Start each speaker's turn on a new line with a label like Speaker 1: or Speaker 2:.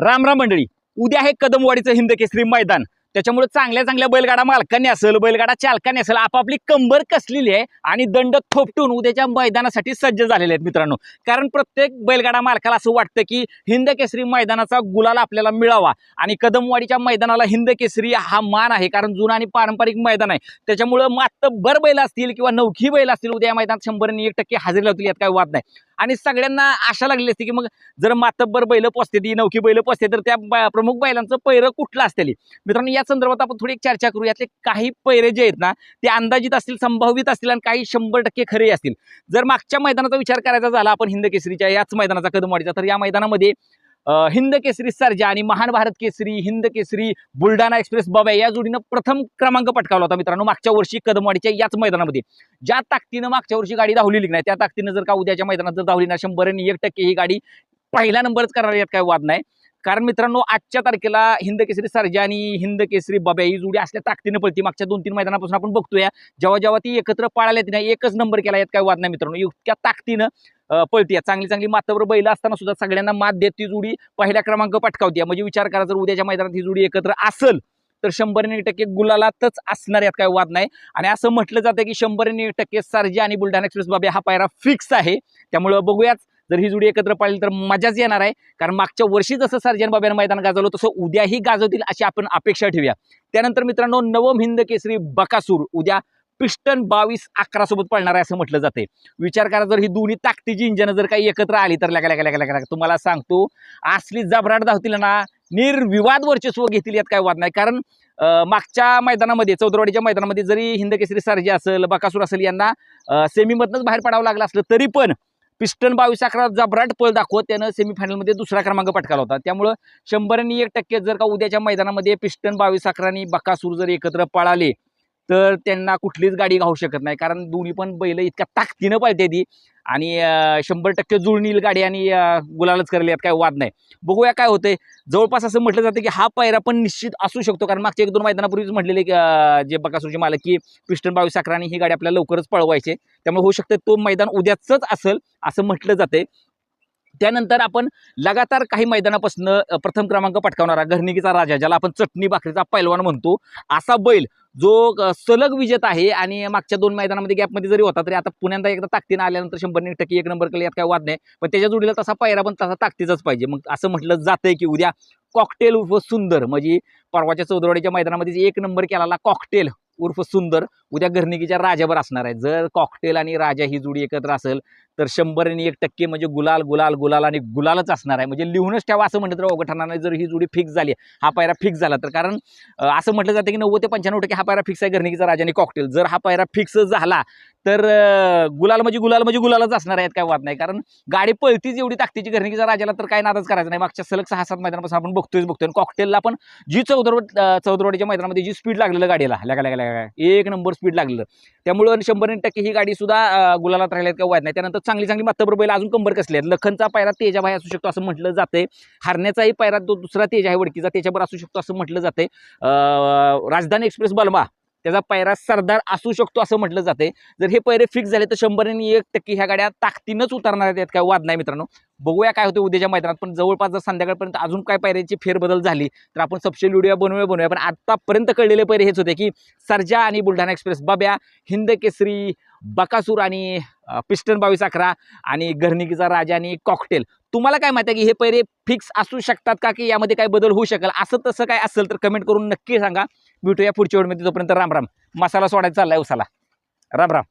Speaker 1: राम राम मंडळी. उद्या आहे कदमवाडीचं हिंद केसरी मैदान. त्याच्यामुळे चांगल्या चांगल्या बैलगाडा मालकांनी असेल बैलगाडा चालकांनी असेल आपापली कंबर कसलेली आहे आणि दंड थोपटून उद्याच्या मैदानासाठी सज्ज झालेले आहेत मित्रांनो. कारण प्रत्येक बैलगाडा मालकाला असं वाटतं की हिंद केसरी मैदानाचा गुलाल आपल्याला मिळावा आणि कदमवाडीच्या मैदानाला हिंद केसरी हा मान आहे. कारण जुना आणि पारंपरिक मैदान आहे. त्याच्यामुळं मातब्बर बैल असतील किंवा नवखी बैल असतील उद्या मैदानात शंभर आणि एक टक्के हजेरी लावतील यात काही वाद नाही. आणि सगळ्यांना आशा लागली असते की मग जर मातब्बर बैल पोचते ती नवखी बैल पोचते तर त्या प्रमुख बैलांचं पैरं कुठलं असतील? मित्रांनो या संदर्भात आपण थोडी एक चर्चा करू. यातले काही पैरे जे आहेत ना ते अंदाजित असतील संभावित असतील आणि काही शंभर टक्के खरे असतील. जर मागच्या मैदानाचा विचार करायचा झाला आपण हिंद केसरीच्या याच मैदानाचा कदमवाडीचा तर या मैदानामध्ये हिंद केसरी सर्जा आणि महान भारत केसरी हिंद केसरी बुलढाणा एक्सप्रेस बाबा या जोडीनं प्रथम क्रमांक पटकावला होता मित्रांनो मागच्या वर्षी कदमवाडीच्या याच मैदानामध्ये. ज्या ताकदीनं मागच्या वर्षी गाडी धावलेली नाही त्या ताकदीनं जर का उद्याच्या मैदानात जर धावली ना शंभर आणि एक टक्के ही गाडी पहिला नंबरच करणार यात काय वाद नाही. कारण मित्रांनो आजच्या तारखेला हिंद केसरी सर्जा आणि हिंद केसरी बाब्या ही जोडी असल्या ताकदीनं पळती. मागच्या दोन तीन मैदानापासून आपण बघतोय जेव्हा जेव्हा ती एकत्र पाळायला येते एकच नंबर केला यात काय वाद नाही मित्रांनो. इतक्या ताकदीनं पळते चांगली चांगली मातावर बैल असताना सुद्धा सगळ्यांना मात देत ती जोडी पहिला क्रमांक पटकावते म्हणजे विचार करा जर उद्याच्या मैदानात ही जोडी एकत्र असेल तर शंभर टक्के गुलालातच असणार यात काय वाद नाही. आणि असं म्हटलं जातं की शंभर टक्के सर्जा आणि बुलढाणा एक्सप्रेस बाबे हा पायरा फिक्स आहे. त्यामुळं बघूयाच जर ही जोडी एकत्र पाळली तर मजाच येणार आहे. कारण मागच्या वर्षी जसं सर्जन बाब्यानं मैदान गाजवलं तसं उद्याही गाजवतील अशी आपण अपेक्षा ठेवूया. त्यानंतर मित्रांनो नवम हिंद केसरी बकासूर. उद्या पिस्टन बावीस अकरा सोबत पळणार आहे असं म्हटलं जाते विचार करा जर ही दोन्ही ताकदीची इंजन जर काही एकत्र आली तर लगा लगा लगा लगा तुम्हाला सांगतो असली जबराट धावतील ना निर्विवाद वर्चस्व घेतील यात काय वाद नाही. कारण मागच्या मैदानामध्ये चौदरवाडीच्या मैदानामध्ये जरी हिंद केसरी सर्जी असेल बकासूर असेल यांना सेमीमधनंच बाहेर पडावं लागलं असलं तरी पण पिस्टन बावीस अकरा जबराट पळ दाखवत त्यानं सेमीफायनलमध्ये दुसरा क्रमांक पटकावला होता. त्यामुळं शंभर आणि एक टक्के जर का उद्याच्या मैदानामध्ये पिस्टन बावीस अकरा आणि बकासूर जर एकत्र पळाले तर त्यांना कुठलीच गाडी घाऊ शकत नाही. कारण दोन्ही पण बैल इतक्या ताकदीनं पाहिजे ती. आणि शंभर टक्के जुळणील गाडी आणि गुलालच करेल यात काय वाद नाही. बघूया काय होतंय. जवळपास असं म्हटलं जातं की हा पायरा पण निश्चित असू शकतो. कारण मागच्या एक दोन मैदानापूर्वीच म्हटलेले जे बकासूरचे मालक की पिस्टन बावीस अकरा आणि ही गाडी आपल्याला लवकरच पळवायचे. त्यामुळे होऊ शकतं तो मैदान उद्याचंच असेल असं म्हटलं जाते त्यानंतर आपण लगातार काही मैदानापासून प्रथम क्रमांक पटकावणारा घरणिकीचा राजा ज्याला आपण चटणी भाकरीचा पैलवान म्हणतो. असा बैल जो सलग विजेता आहे आणि मागच्या दोन मैदानामध्ये गॅपमध्ये जरी होता तरी आता पुण्यांदा एकदा ताकदीनं आल्यानंतर शंभर एक टक्के एक नंबर केला यात काय वाद नाही. पण त्याच्या जोडीला तसा पायरा पण तसा ताकदीचाच पाहिजे. मग असं म्हटलं जातंय की उद्या कॉकटेल व सुंदर म्हणजे परवाच्या चौदरवाडीच्या मैदानामध्ये जे एक नंबर केलेला कॉकटेल उर्फ सुंदर उद्या घरनिकीच्या राजावर असणार आहे. जर कॉकटेल आणि राजा ही जोडी एकत्र असेल तर शंभर आणि एक टक्के म्हणजे गुलाल गुलाल गुलाल आणि गुलालच असणार आहे. म्हणजे लिहूनच ठेवा असं म्हटलं तर अवघड ठरणार नाही जर ही जोडी फिक्स झाली हा पायरा फिक्स झाला तर कारण असं म्हटलं जातं की नव्वद ते पंच्याण्णव टक्के हा पायरा फिक्स आहे घरनिकीचा राजा आणि कॉकटेल जर हा पायरा फिक्स झाला तर गुलाल म्हणजे गुलाल म्हणजे गुलालच असणार आहेत काय वाद नाही. कारण गाडी पळतीच एवढी ताकदीची जर राजाला तर काय नादच करायचं नाही. मागच्या सलग सहा सात मैदानापासून आपण बघतोय बघतोय. आणि कॉकटेलला पण जी चौदरवड चौदरवाडीच्या मैदानामध्ये जी स्पीड लागलेलं गाडीला लगा लगा लगा एक नंबर स्पीड लागलेलं. त्यामुळं शंभर टक्के ही गाडी सुद्धा गुलालात राहिल्यात काय वाद नाही. त्यानंतर चांगली चांगली मातबर बैल अजून कंबर कसले आहेत? लखनचा पायरा तेजाभाई असू शकतो असं म्हटलं जातंय. हरण्याचाही पायरा तो दुसरा तेज आहे वडकीचा त्याच्यावर असू शकतो असं म्हटलं जातंय. राजधानी एक्सप्रेस बलमा त्याचा पैरा सरदार असू शकतो असं म्हटलं जाते जर हे पैरे फिक्स झाले तर शंभर आणि एक टक्के ह्या गाड्या ताकदीनंच उतरणार आहेत यात काय वाद नाही मित्रांनो. बघूया काय होतं उद्याच्या मैदानात पण जवळपास जर संध्याकाळपर्यंत अजून काय पैऱ्यांची फेरबदल झाली तर आपण सबशेल व्हिडिओ बनवूया बनवूया. पण आत्तापर्यंत कळलेले पैरे हेच होते की सर्जा आणि बुलढाणा एक्सप्रेस बाब्या हिंद केसरी बकासूर आणि पिस्टन बावीस अकरा आणि घरणिकीचा राजा आणि कॉकटेल तुम्हाला काय माहिती आहे की हे पैरे फिक्स असू शकतात का की यामध्ये काय बदल होऊ शकेल? असं तसं काय असेल तर कमेंट करून नक्की सांगा. भेटूया पुढच्या वेळमध्ये तोपर्यंत राम राम. मसाला सोडायचा चाललाय उसाला. राम राम.